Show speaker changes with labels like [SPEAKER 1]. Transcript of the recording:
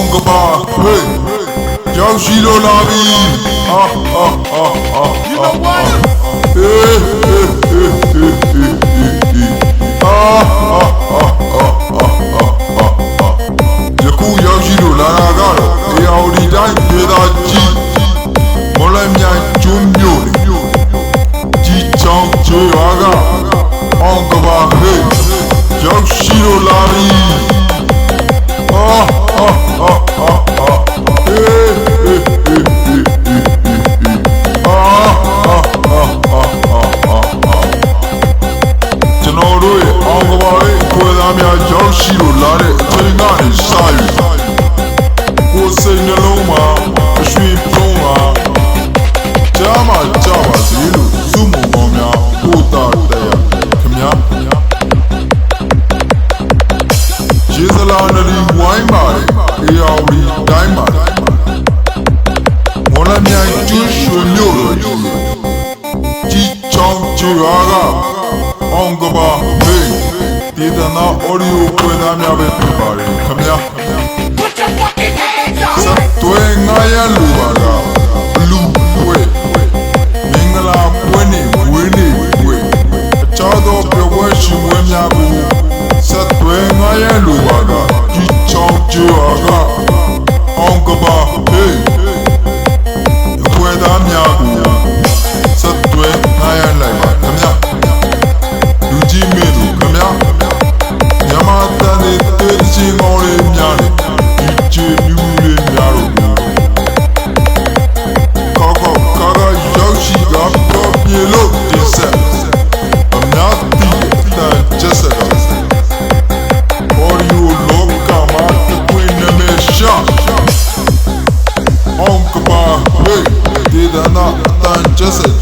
[SPEAKER 1] langue bas. Hey, tiens, Gilles Larry. Ah, ah, ah, ah, ah, ah.
[SPEAKER 2] You know what?
[SPEAKER 1] Yeah. Lari. ကိုယ်စိတ်နှလုံးမှာအရွှေပြုံးလာကြားမှာကြားပါစေလို့စုမုံပေါင်းများကိုယ်တာတရားခင်ဗျာကျေးဇူးလာနလီဝိုင်းပါတယ်အေယာဝီတိုင်းပါတယ်မော်လမြိုင်ကျွန်းရွှေမြို့တော်ကြီးကြီးချောင်းချွာကအောင်ကပါဟေးဒီတနာအော်ဒီယိုပွဲသားများပဲဖြစ်ပါတယ်ခင်ဗျာ yellow aga, kick out. just a